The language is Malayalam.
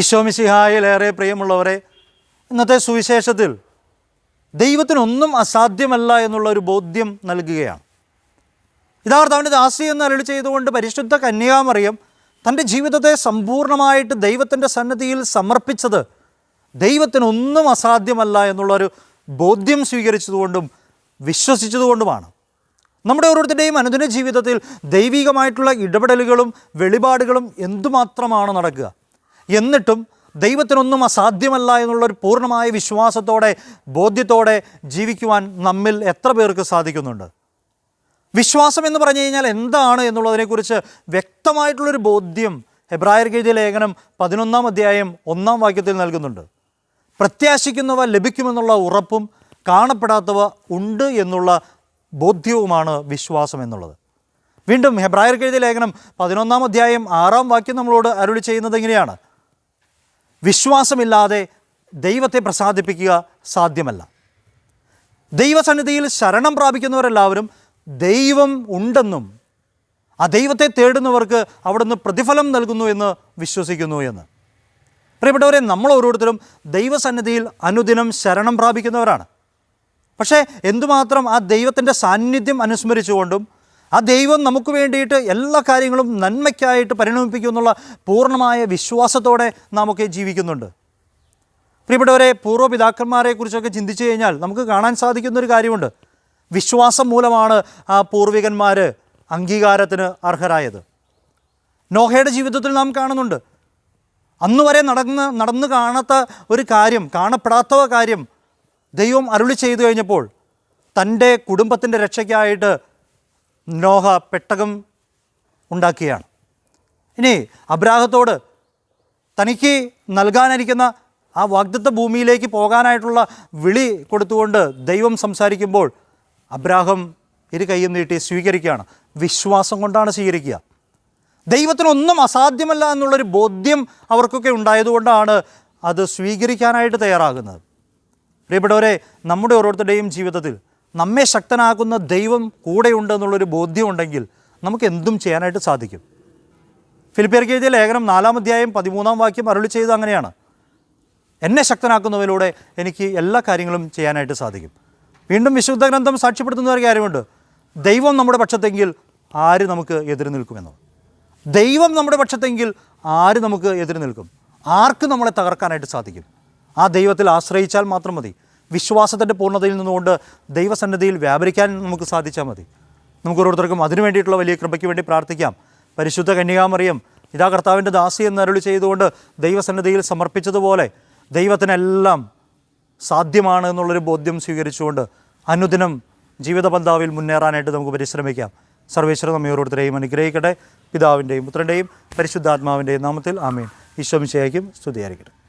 ഈശോമിശിഹായിലേറെ പ്രിയമുള്ളവരെ ഇന്നത്തെ സുവിശേഷത്തിൽ ദൈവത്തിനൊന്നും അസാധ്യമല്ല എന്നുള്ള ഒരു ബോധ്യം നൽകുകയാണ്. ഇതാ കർത്താവിന്റെ ദാസി എന്ന് അരളി ചെയ്തുകൊണ്ട് പരിശുദ്ധ കന്യാമറിയം തന്റെ ജീവിതത്തെ സമ്പൂർണമായിട്ട് ദൈവത്തിന്റെ സന്നദ്ധിയിൽ സമർപ്പിച്ചത് ദൈവത്തിനൊന്നും അസാധ്യമല്ല എന്നുള്ളൊരു ബോധ്യം സ്വീകരിച്ചതുകൊണ്ടും വിശ്വസിച്ചതുകൊണ്ടുമാണ്. നമ്മുടെ ഓരോരുത്തരുടെയും അനുദിന ജീവിതത്തിൽ ദൈവികമായിട്ടുള്ള ഇടപെടലുകളും വെളിപാടുകളും എന്തുമാത്രമാണ് നടക്കുക? എന്നിട്ടും ദൈവത്തിനൊന്നും അസാധ്യമല്ല എന്നുള്ളൊരു പൂർണമായ വിശ്വാസത്തോടെ ബോധ്യത്തോടെ ജീവിക്കുവാൻ നമ്മിൽ എത്ര പേർക്ക് സാധിക്കുന്നുണ്ട്? വിശ്വാസം എന്ന് പറഞ്ഞു കഴിഞ്ഞാൽ എന്താണ് എന്നുള്ളതിനെക്കുറിച്ച് വ്യക്തമായിട്ടുള്ളൊരു ബോധ്യം ഹെബ്രായർ ഗീതി ലേഖനം പതിനൊന്നാം അധ്യായം ഒന്നാം വാക്യത്തിൽ നൽകുന്നുണ്ട്. പ്രത്യാശിക്കുന്നവ ലഭിക്കുമെന്നുള്ള ഉറപ്പും കാണപ്പെടാത്തവ ഉണ്ട് എന്നുള്ള ബോധ്യവുമാണ് വിശ്വാസം എന്നുള്ളത്. വീണ്ടും ഹെബ്രായർ കെഴുതിയ ലേഖനം പതിനൊന്നാം അധ്യായം ആറാം വാക്യം നമ്മളോട് അരുളി ചെയ്യുന്നത് എങ്ങനെയാണ്? വിശ്വാസമില്ലാതെ ദൈവത്തെ പ്രസാദിപ്പിക്കുക സാധ്യമല്ല. ദൈവസന്നിധിയിൽ ശരണം പ്രാപിക്കുന്നവരെല്ലാവരും ദൈവം ഉണ്ടെന്നും ആ ദൈവത്തെ തേടുന്നവർക്ക് അവിടുന്ന് പ്രതിഫലം നൽകുന്നു എന്ന് വിശ്വസിക്കുന്നു എന്ന്. പ്രിയപ്പെട്ടവരെ നമ്മൾ ഓരോരുത്തരും ദൈവസന്നിധിയിൽ അനുദിനം ശരണം പ്രാപിക്കുന്നവരാണ്. പക്ഷേ എന്തുമാത്രം ആ ദൈവത്തിന്റെ സാന്നിധ്യം അനുസ്മരിച്ചുകൊണ്ടും ആ ദൈവം നമുക്ക് വേണ്ടിയിട്ട് എല്ലാ കാര്യങ്ങളും നന്മയ്ക്കായിട്ട് പരിണമിപ്പിക്കും എന്നുള്ള പൂർണമായ വിശ്വാസത്തോടെ നാമൊക്കെ ജീവിക്കുന്നുണ്ട്. പ്രിയപ്പെട്ടവരെ പൂർവപിതാക്കന്മാരെക്കുറിച്ചൊക്കെ ചിന്തിച്ചു കഴിഞ്ഞാൽ നമുക്ക് കാണാൻ സാധിക്കുന്നൊരു കാര്യമുണ്ട്. വിശ്വാസം മൂലമാണ് ആ പൂർവികന്മാർ അംഗീകാരത്തിന് അർഹരായത്. നോഹയുടെ ജീവിതത്തിൽ നാം കാണുന്നുണ്ട്. അന്ന് വരെ നടന്ന് നടന്നു കാണാത്ത ഒരു കാര്യം കാണപ്പെടാത്ത കാര്യം ദൈവം അരുളി ചെയ്തു കഴിഞ്ഞപ്പോൾ തന്റെ കുടുംബത്തിന്റെ രക്ഷയ്ക്കായിട്ട് നോഹ പെട്ടകം ഉണ്ടാക്കുകയാണ് ഇനി അബ്രാഹത്തോട് തനിക്ക് നൽകാനിരിക്കുന്ന ആ വാഗ്ദത്ത ഭൂമിയിലേക്ക് പോകാനായിട്ടുള്ള വിളി കൊടുത്തുകൊണ്ട് ദൈവം സംസാരിക്കുമ്പോൾ അബ്രാഹം ഇരു കൈയും നീട്ടി സ്വീകരിക്കുകയാണ്. വിശ്വാസം കൊണ്ടാണ് സ്വീകരിക്കുക. ദൈവത്തിനൊന്നും അസാധ്യമല്ല എന്നുള്ളൊരു ബോധ്യം അവർക്കൊക്കെ ഉണ്ടായതുകൊണ്ടാണ് അത് സ്വീകരിക്കാനായിട്ട് തയ്യാറാകുന്നത്. പ്രിയപ്പെട്ടവരെ നമ്മുടെ ഓരോരുത്തരുടെയും ജീവിതത്തിൽ നമ്മെ ശക്തനാകുന്ന ദൈവം കൂടെയുണ്ട് എന്നുള്ളൊരു ബോധ്യമുണ്ടെങ്കിൽ നമുക്ക് എന്തും ചെയ്യാനായിട്ട് സാധിക്കും. ഫിലിപ്പിയർക്ക് എഴുതിയ ലേഖനം നാലാം അധ്യായം പതിമൂന്നാം വാക്യം അരുളി ചെയ്ത് അങ്ങനെയാണ്. എന്നെ ശക്തനാക്കുന്നതിലൂടെ എനിക്ക് എല്ലാ കാര്യങ്ങളും ചെയ്യാനായിട്ട് സാധിക്കും. വീണ്ടും വിശുദ്ധ ഗ്രന്ഥം സാക്ഷ്യപ്പെടുത്തുന്ന ഒരു കാര്യമുണ്ട്. ദൈവം നമ്മുടെ പക്ഷത്തെങ്കിൽ ആര് നമുക്ക് എതിര് നിൽക്കുമെന്ന്? ദൈവം നമ്മുടെ പക്ഷത്തെങ്കിൽ ആര് നമുക്ക് എതിര് നിൽക്കും? ആർക്ക് നമ്മളെ തകർക്കാനായിട്ട് സാധിക്കും? ആ ദൈവത്തിൽ ആശ്രയിച്ചാൽ മാത്രം മതി. വിശ്വാസത്തിന്റെ പൂർണതയിൽ നിന്നുകൊണ്ട് ദൈവസന്നദ്ധിയിൽ വ്യാപരിക്കാൻ നമുക്ക് സാധിച്ചാൽ മതി. നമുക്ക് ഓരോരുത്തർക്കും അതിനു വേണ്ടിയിട്ടുള്ള വലിയ കൃപയ്ക്ക് വേണ്ടി പ്രാർത്ഥിക്കാം. പരിശുദ്ധ കന്യകാമറിയം ഇതാ കർത്താവിന്റെ ദാസി എന്ന് അരുളി ചെയ്തുകൊണ്ട് ദൈവസന്നദ്ധിയിൽ സമർപ്പിച്ചതുപോലെ ദൈവത്തിനെല്ലാം സാധ്യമാണ് എന്നുള്ളൊരു ബോധ്യം സ്വീകരിച്ചുകൊണ്ട് അനുദിനം ജീവിത പന്താവിൽ മുന്നേറാനായിട്ട് നമുക്ക് പരിശ്രമിക്കാം. സർവേശ്വര നമ്മെ ഓരോരുത്തരെയും അനുഗ്രഹിക്കട്ടെ. പിതാവിന്റെയും പുത്രന്റെയും പരിശുദ്ധാത്മാവിന്റെയും നാമത്തിൽ ആമേൻ. ഈശ്വമിശയ്ക്കും സ്തുതിയായിരിക്കട്ടെ.